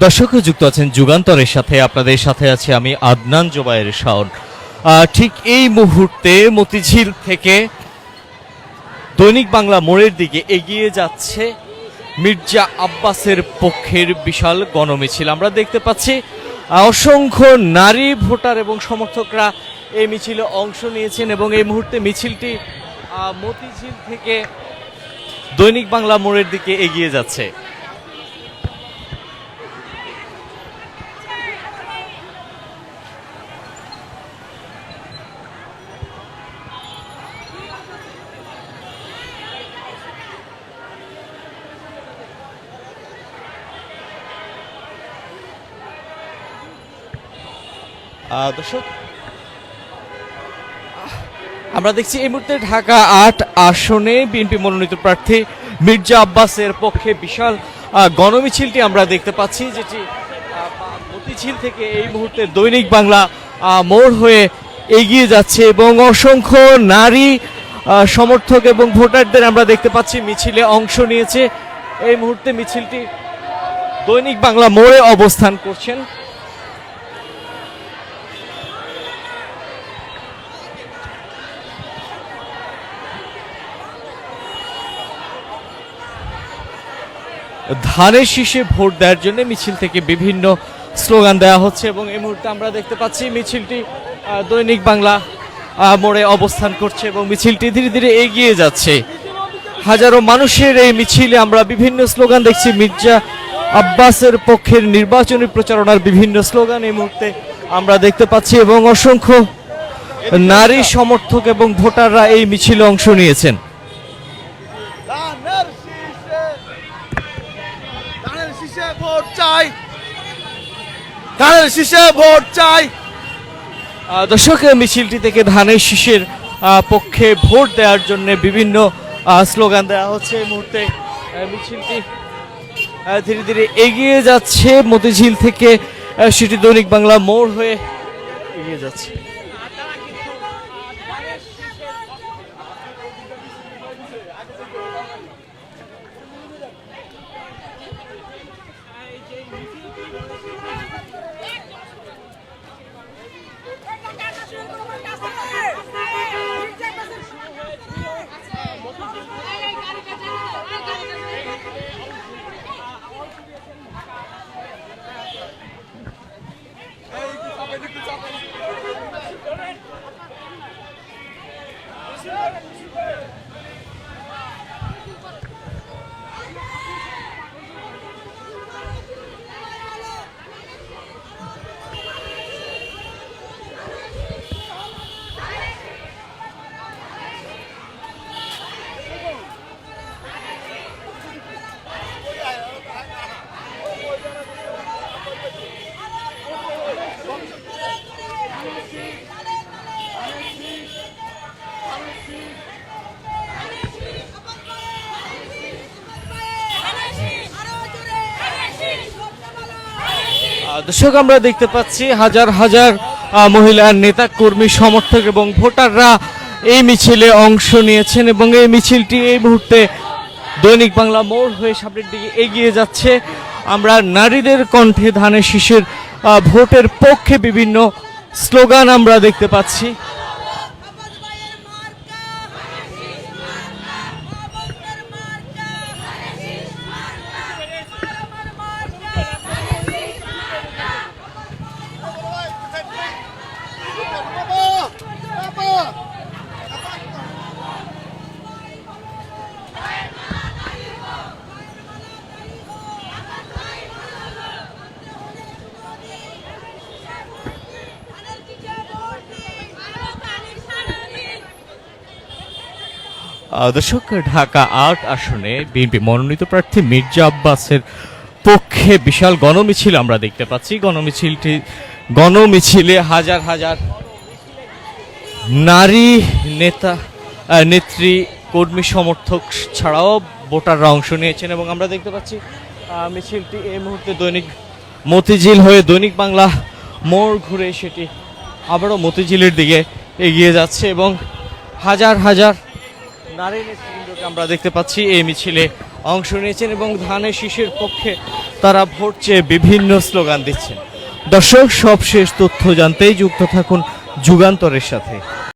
দর্শক যুক্ত আছেন যুগান্তরের সাথে, আপনাদের সাথে আছি আমি আদনান জোবায়ের শাওন। ঠিক এই মুহূর্তে মতিঝিল থেকে দৈনিক বাংলা মোড়ের দিকে এগিয়ে যাচ্ছে মির্জা আব্বাসের পক্ষের বিশাল গণমিছিল। আমরা দেখতে পাচ্ছি অসংখ্য নারী ভোটার এবং সমর্থকরা এই মিছিলে অংশ নিয়েছেন এবং এই মুহূর্তে মিছিলটি মতিঝিল থেকে দৈনিক বাংলা মোড়ের দিকে এগিয়ে যাচ্ছে। দর্শক, আমরা দেখছি এই মুহূর্তে ঢাকা আট আসনে বিএনপি মনোনীত প্রার্থী মির্জা আব্বাসের পক্ষে বিশাল গণমিছিলটি আমরা দেখতে পাচ্ছি, যেটি মতিঝিল থেকে এই মুহূর্তে দৈনিক বাংলা মোড় হয়ে এগিয়ে যাচ্ছে এবং অসংখ্য নারী সমর্থক এবং ভোটারদের আমরা দেখতে পাচ্ছি মিছিলে অংশ নিয়েছে। এই মুহূর্তে মিছিলটি দৈনিক বাংলা মোড়ে অবস্থান করছেন। ধানের শীষে ভোট দেওয়ার জন্য মিছিল থেকে বিভিন্ন স্লোগান দেওয়া হচ্ছে এবং এই মুহূর্তে আমরা দেখতে পাচ্ছি মিছিলটি দৈনিক বাংলা মোড়ে অবস্থান করছে এবং মিছিলটি ধীরে ধীরে এগিয়ে যাচ্ছে। হাজারো মানুষের এই মিছিলে আমরা বিভিন্ন স্লোগান দেখছি। মির্জা আব্বাসের পক্ষের নির্বাচনী প্রচারণার বিভিন্ন স্লোগান এই মুহূর্তে আমরা দেখতে পাচ্ছি এবং অসংখ্য নারী সমর্থক এবং ভোটাররা এই মিছিলে অংশ নিয়েছেন ধানের শীষে ধানের শীষে ভোট চাই। ধানের শীষে ভোট চাই। দর্শক মিছিলটি থেকে ধানের শীষের পক্ষে ভোট দেওয়ার জন্য বিভিন্ন স্লোগান দেওয়া হচ্ছে এই মুহূর্তে। মিছিলটি ধীরে ধীরে এগিয়ে যাচ্ছে। মতিঝিল থেকে সেটি দৈনিক বাংলা মোড় হয়ে এগিয়ে যাচ্ছে। দর্শক, আমরা দেখতে পাচ্ছি হাজার হাজার মহিলার মহিলা নেতা, কর্মী, সমর্থক এবং ভোটাররা এই মিছিলে অংশ নিয়েছেন এবং এই মিছিলটি এই মুহূর্তে দৈনিক বাংলা মোড় হয়ে সামনের দিকে এগিয়ে যাচ্ছে। আমরা নারীদের কণ্ঠে ধানের শীষের ভোটের পক্ষে বিভিন্ন স্লোগান আমরা দেখতে পাচ্ছি। দর্শক, ঢাকা আট আসনে বিএনপি মনোনীত প্রার্থী মির্জা আব্বাসের পক্ষে বিশাল গণমিছিল আমরা দেখতে পাচ্ছি। গণমিছিলটি, গণমিছিলে হাজার হাজার নারী নেতা নেত্রী, কর্মী, সমর্থক ছাড়াও ভোটাররা অংশ নিয়েছেন এবং আমরা দেখতে পাচ্ছি মিছিলটি এই মুহূর্তে দৈনিক মতিঝিল হয়ে দৈনিক বাংলা মোড় ঘুরে সেটি আবারও মতিঝিলের দিকে এগিয়ে যাচ্ছে এবং হাজার হাজার নারী নেতৃবৃন্দকে আমরা দেখতে পাচ্ছি, এই মিছিলে অংশ নিয়েছেন এবং ধানের শীষের পক্ষে তারা ভোট চেয়ে বিভিন্ন স্লোগান দিচ্ছেন। দর্শক, সবশেষ তথ্য জানতেই যুক্ত থাকুন যুগান্তরের সাথে।